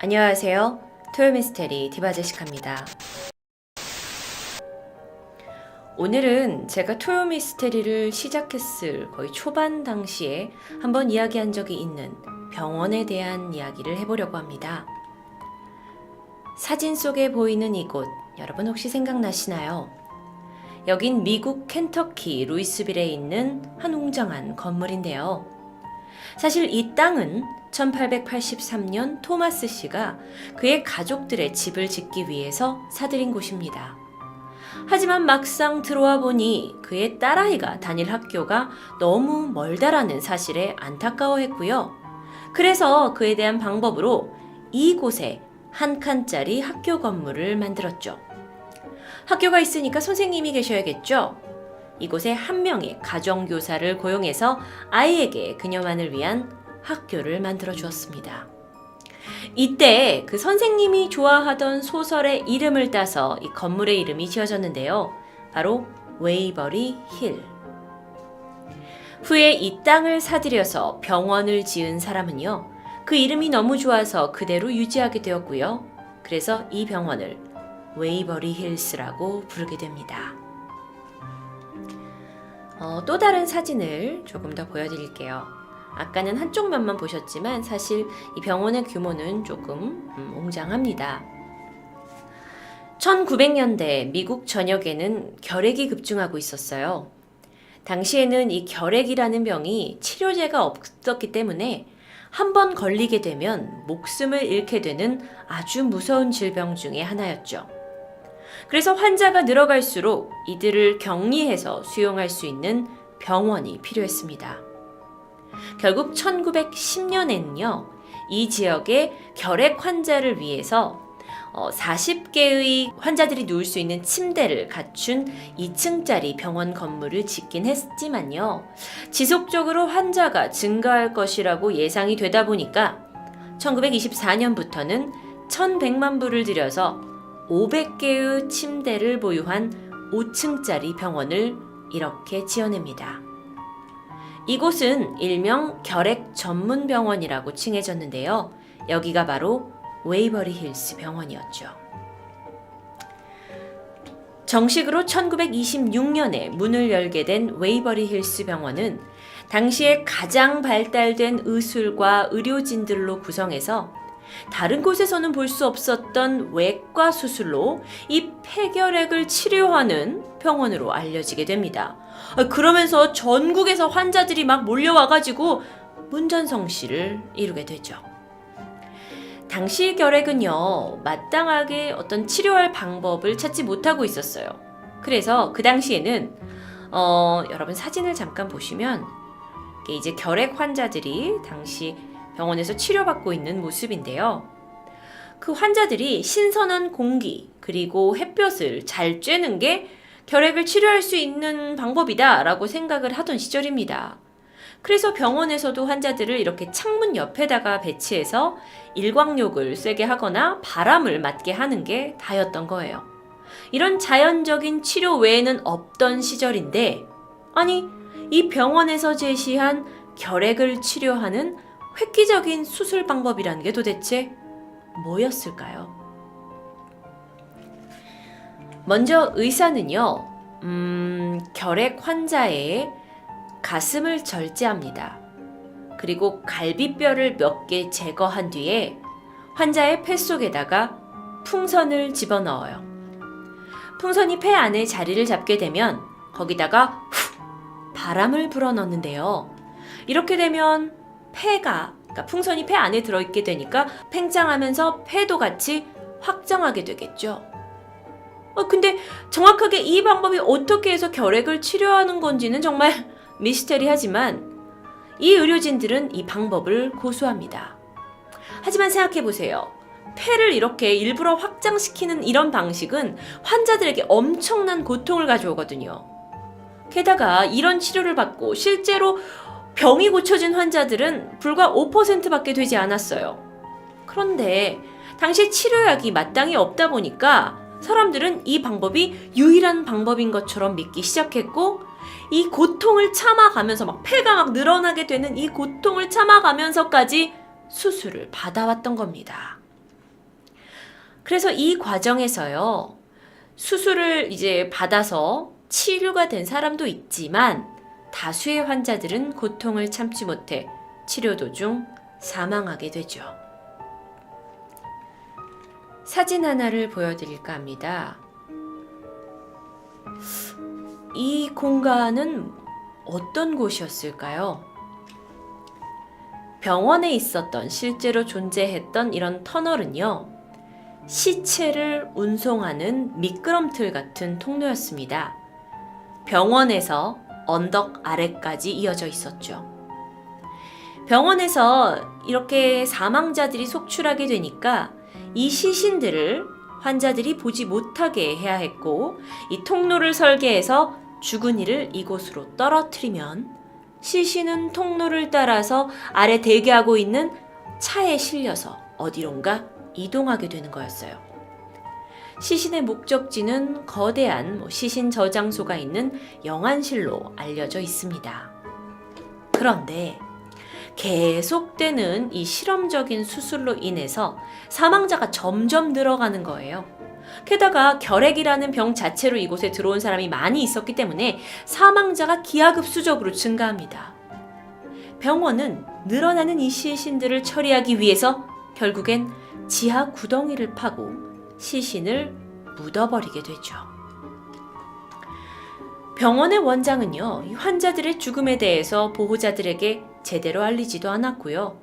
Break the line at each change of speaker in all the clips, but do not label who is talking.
안녕하세요. 토요미스테리 디바제시카입니다. 오늘은 제가 토요미스테리를 시작했을 거의 초반 당시에 한번 이야기한 적이 있는 병원에 대한 이야기를 해보려고 합니다. 사진 속에 보이는 이곳, 여러분 혹시 생각나시나요? 여긴 미국 켄터키 루이스빌에 있는 한 웅장한 건물인데요. 사실 이 땅은 1883년 토마스 씨가 그의 가족들의 집을 짓기 위해서 사들인 곳입니다. 하지만 막상 들어와 보니 그의 딸아이가 다닐 학교가 너무 멀다라는 사실에 안타까워했고요. 그래서 그에 대한 방법으로 이곳에 한 칸짜리 학교 건물을 만들었죠. 학교가 있으니까 선생님이 계셔야겠죠? 이곳에 한 명의 가정교사를 고용해서 아이에게 그녀만을 위한 학교를 만들어 주었습니다. 이때 그 선생님이 좋아하던 소설의 이름을 따서 이 건물의 이름이 지어졌는데요. 바로 웨이버리 힐. 후에 이 땅을 사들여서 병원을 지은 사람은요. 그 이름이 너무 좋아서 그대로 유지하게 되었고요. 그래서 이 병원을 웨이버리 힐스라고 부르게 됩니다. 어, 또 다른 사진을 조금 더 보여드릴게요. 아까는 한쪽 면만 보셨지만 사실 이 병원의 규모는 조금 음, 웅장합니다. 1900년대 미국 전역에는 결핵이 급증하고 있었어요. 당시에는 이 결핵이라는 병이 치료제가 없었기 때문에 한 번 걸리게 되면 목숨을 잃게 되는 아주 무서운 질병 중의 하나였죠. 그래서 환자가 늘어갈수록 이들을 격리해서 수용할 수 있는 병원이 필요했습니다. 결국 1910년에는요, 이 지역의 결핵 환자를 위해서 40개의 환자들이 누울 수 있는 침대를 갖춘 2층짜리 병원 건물을 짓긴 했지만요, 지속적으로 환자가 증가할 것이라고 예상이 되다 보니까 1924년부터는 1100만 불을 들여서 500개의 침대를 보유한 5층짜리 병원을 이렇게 지어냅니다. 이곳은 일명 결핵 전문 병원이라고 칭해졌는데요. 여기가 바로 웨이버리 힐스 병원이었죠. 정식으로 1926년에 문을 열게 된 웨이버리 힐스 병원은 당시에 가장 발달된 의술과 의료진들로 구성해서 다른 곳에서는 볼 수 없었던 외과 수술로 이 폐결핵을 치료하는 병원으로 알려지게 됩니다. 아, 그러면서 전국에서 환자들이 막 몰려와가지고 문전성 시를 이루게 되죠. 당시 결핵은요, 마땅하게 어떤 치료할 방법을 찾지 못하고 있었어요. 그래서 그 당시에는, 어, 여러분 사진을 잠깐 보시면, 이제 결핵 환자들이 당시 병원에서 치료받고 있는 모습인데요. 그 환자들이 신선한 공기, 그리고 햇볕을 잘 쬐는 게 결핵을 치료할 수 있는 방법이다라고 생각을 하던 시절입니다. 그래서 병원에서도 환자들을 이렇게 창문 옆에다가 배치해서 일광욕을 쐬게 하거나 바람을 맞게 하는 게 다였던 거예요. 이런 자연적인 치료 외에는 없던 시절인데, 아니, 이 병원에서 제시한 결핵을 치료하는 획기적인 수술 방법이라는 게 도대체 뭐였을까요? 먼저 의사는요, 음, 결핵 환자의 가슴을 절제합니다. 그리고 갈비뼈를 몇 개 제거한 뒤에 환자의 폐 속에다가 풍선을 집어넣어요. 풍선이 폐 안에 자리를 잡게 되면 거기다가 후 바람을 불어넣는데요. 이렇게 되면 폐가 그러니까 풍선이 폐 안에 들어있게 되니까 팽창하면서 폐도 같이 확장하게 되겠죠. 어, 근데 정확하게 이 방법이 어떻게 해서 결핵을 치료하는 건지는 정말 미스테리하지만 이 의료진들은 이 방법을 고수합니다. 하지만 생각해 보세요. 폐를 이렇게 일부러 확장시키는 이런 방식은 환자들에게 엄청난 고통을 가져오거든요. 게다가 이런 치료를 받고 실제로 병이 고쳐진 환자들은 불과 5%밖에 되지 않았어요. 그런데 당시 치료약이 마땅히 없다 보니까 사람들은 이 방법이 유일한 방법인 것처럼 믿기 시작했고 이 고통을 참아가면서 막 폐가 막 늘어나게 되는 이 고통을 참아가면서까지 수술을 받아왔던 겁니다. 그래서 이 과정에서요, 수술을 이제 받아서 치료가 된 사람도 있지만 다수의 환자들은 고통을 참지 못해 치료 도중 사망하게 되죠. 사진 하나를 보여드릴까 합니다. 이 공간은 어떤 곳이었을까요? 병원에 있었던 실제로 존재했던 이런 터널은요, 시체를 운송하는 미끄럼틀 같은 통로였습니다. 병원에서 언덕 아래까지 이어져 있었죠. 병원에서 이렇게 사망자들이 속출하게 되니까 이 시신들을 환자들이 보지 못하게 해야 했고 이 통로를 설계해서 죽은 이를 이곳으로 떨어뜨리면 시신은 통로를 따라서 아래 대기하고 있는 차에 실려서 어디론가 이동하게 되는 거였어요. 시신의 목적지는 거대한 뭐 시신 저장소가 있는 영안실로 알려져 있습니다. 그런데 계속되는 이 실험적인 수술로 인해서 사망자가 점점 늘어가는 거예요. 게다가 결핵이라는 병 자체로 이곳에 들어온 사람이 많이 있었기 때문에 사망자가 기하급수적으로 증가합니다. 병원은 늘어나는 이 시신들을 처리하기 위해서 결국엔 지하 구덩이를 파고 시신을 묻어버리게 되죠. 병원의 원장은요, 이 환자들의 죽음에 대해서 보호자들에게 제대로 알리지도 않았고요.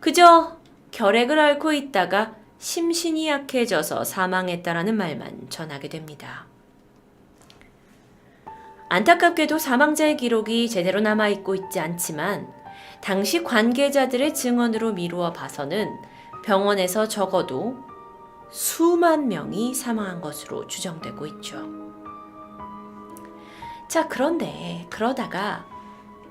그저 결핵을 앓고 있다가 심신이 약해져서 사망했다라는 말만 전하게 됩니다. 안타깝게도 사망자의 기록이 제대로 남아있고 있지 않지만 당시 관계자들의 증언으로 미루어 봐서는 병원에서 적어도 수만 명이 사망한 것으로 추정되고 있죠. 자, 그런데 그러다가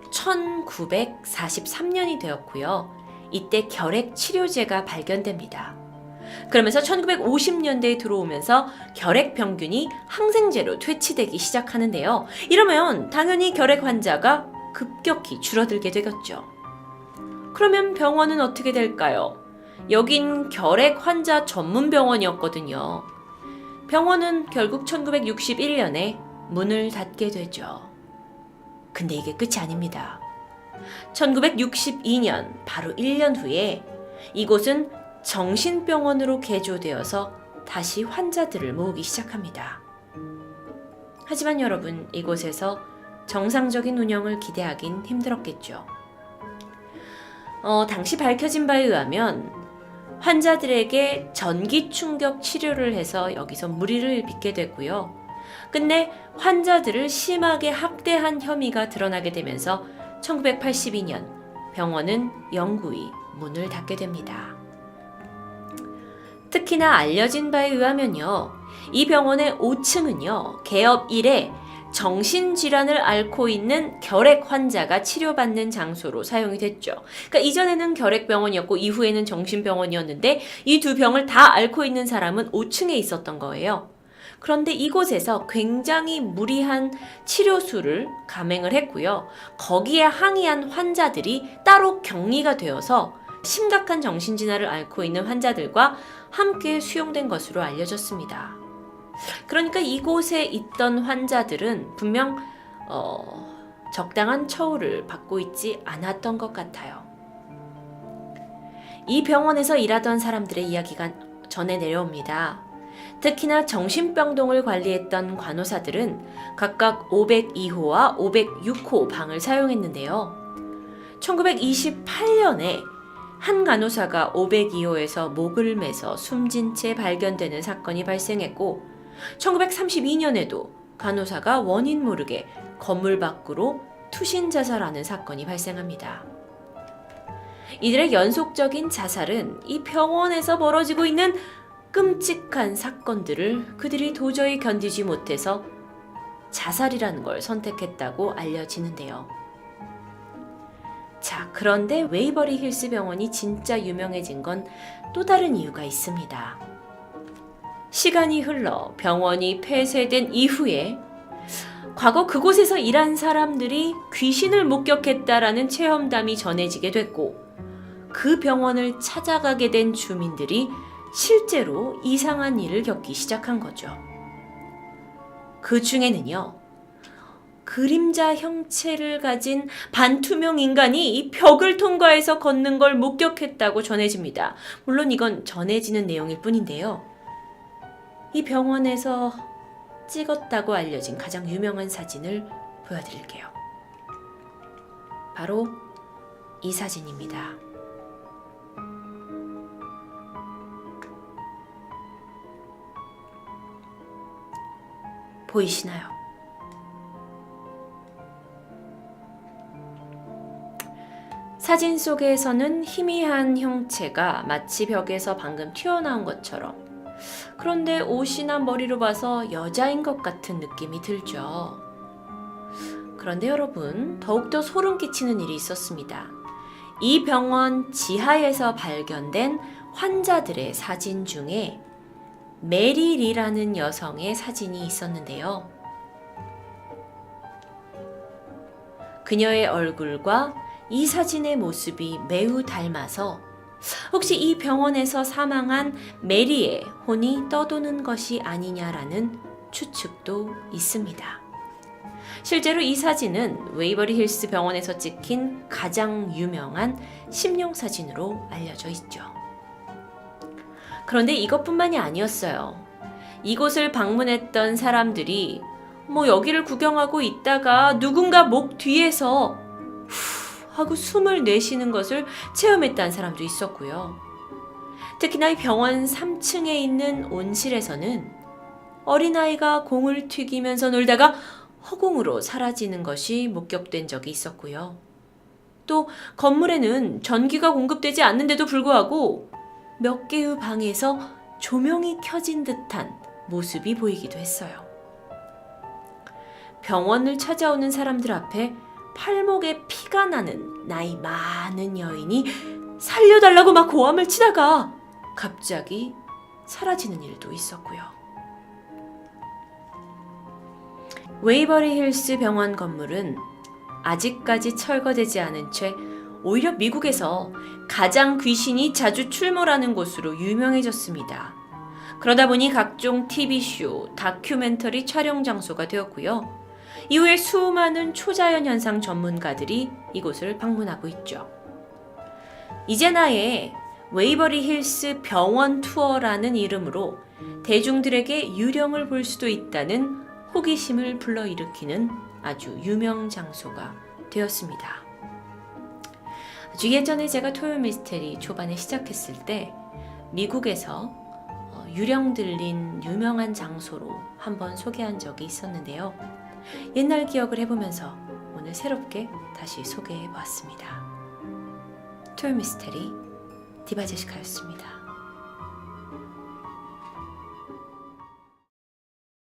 1943년이 되었고요. 이때 결핵 치료제가 발견됩니다. 그러면서 1950년대에 들어오면서 결핵 병균이 항생제로 퇴치되기 시작하는데요. 이러면 당연히 결핵 환자가 급격히 줄어들게 되겠죠. 그러면 병원은 어떻게 될까요? 여긴 결핵 환자 전문 병원이었거든요. 병원은 결국 1961년에 문을 닫게 되죠. 근데 이게 끝이 아닙니다. 1962년 바로 1년 후에 이곳은 정신병원으로 개조되어서 다시 환자들을 모으기 시작합니다. 하지만 여러분, 이곳에서 정상적인 운영을 기대하긴 힘들었겠죠. 어, 당시 밝혀진 바에 의하면 환자들에게 전기 충격 치료를 해서 여기서 무리를 빚게 됐고요. 근데 환자들을 심하게 학대한 혐의가 드러나게 되면서 1982년 병원은 영구히 문을 닫게 됩니다. 특히나 알려진 바에 의하면요. 이 병원의 5층은요. 개업 이래 정신질환을 앓고 있는 결핵 환자가 치료받는 장소로 사용이 됐죠. 그러니까 이전에는 결핵병원이었고 이후에는 정신병원이었는데 이 두 병을 다 앓고 있는 사람은 5층에 있었던 거예요. 그런데 이곳에서 굉장히 무리한 치료수를 감행을 했고요. 거기에 항의한 환자들이 따로 격리가 되어서 심각한 정신질환을 앓고 있는 환자들과 함께 수용된 것으로 알려졌습니다. 그러니까 이곳에 있던 환자들은 분명 어, 적당한 처우를 받고 있지 않았던 것 같아요. 이 병원에서 일하던 사람들의 이야기가 전해 내려옵니다. 특히나 정신병동을 관리했던 간호사들은 각각 502호와 506호 방을 사용했는데요. 1928년에 한 간호사가 502호에서 목을 매서 숨진 채 발견되는 사건이 발생했고 1932년에도 간호사가 원인 모르게 건물 밖으로 투신 자살하는 사건이 발생합니다. 이들의 연속적인 자살은 이 병원에서 벌어지고 있는 끔찍한 사건들을 그들이 도저히 견디지 못해서 자살이라는 걸 선택했다고 알려지는데요. 자, 그런데 웨이버리 힐스 병원이 진짜 유명해진 건 또 다른 이유가 있습니다. 시간이 흘러 병원이 폐쇄된 이후에 과거 그곳에서 일한 사람들이 귀신을 목격했다라는 체험담이 전해지게 됐고 그 병원을 찾아가게 된 주민들이 실제로 이상한 일을 겪기 시작한 거죠. 그 중에는요, 그림자 형체를 가진 반투명 인간이 이 벽을 통과해서 걷는 걸 목격했다고 전해집니다. 물론 이건 전해지는 내용일 뿐인데요. 이 병원에서 찍었다고 알려진 가장 유명한 사진을 보여드릴게요. 바로 이 사진입니다. 보이시나요? 사진 속에서는 희미한 형체가 마치 벽에서 방금 튀어나온 것처럼 그런데 옷이나 머리로 봐서 여자인 것 같은 느낌이 들죠. 그런데 여러분, 더욱더 소름 끼치는 일이 있었습니다. 이 병원 지하에서 발견된 환자들의 사진 중에 메리리라는 여성의 사진이 있었는데요. 그녀의 얼굴과 이 사진의 모습이 매우 닮아서 혹시 이 병원에서 사망한 메리의 혼이 떠도는 것이 아니냐라는 추측도 있습니다. 실제로 이 사진은 웨이버리 힐스 병원에서 찍힌 가장 유명한 심령 사진으로 알려져 있죠. 그런데 이것뿐만이 아니었어요. 이곳을 방문했던 사람들이 뭐 여기를 구경하고 있다가 누군가 목 뒤에서 후 하고 숨을 내쉬는 것을 체험했다는 사람도 있었고요. 특히나 이 병원 3층에 있는 온실에서는 어린아이가 공을 튀기면서 놀다가 허공으로 사라지는 것이 목격된 적이 있었고요. 또 건물에는 전기가 공급되지 않는데도 불구하고 몇 개의 방에서 조명이 켜진 듯한 모습이 보이기도 했어요. 병원을 찾아오는 사람들 앞에 팔목에 피가 나는 나이 많은 여인이 살려달라고 막 고함을 치다가 갑자기 사라지는 일도 있었고요. 웨이버리 힐스 병원 건물은 아직까지 철거되지 않은 채 오히려 미국에서 가장 귀신이 자주 출몰하는 곳으로 유명해졌습니다. 그러다 보니 각종 TV쇼, 다큐멘터리 촬영 장소가 되었고요. 이후에 수많은 초자연 현상 전문가들이 이곳을 방문하고 있죠. 이제나의 웨이버리 힐스 병원 투어라는 이름으로 대중들에게 유령을 볼 수도 있다는 호기심을 불러일으키는 아주 유명 장소가 되었습니다. 아주 예전에 제가 토요 미스테리 초반에 시작했을 때 미국에서 어, 유령 들린 유명한 장소로 한번 소개한 적이 있었는데요. 옛날 기억을 해보면서 오늘 새롭게 다시 소개해 보았습니다. 토요 미스테리 디바제시카였습니다.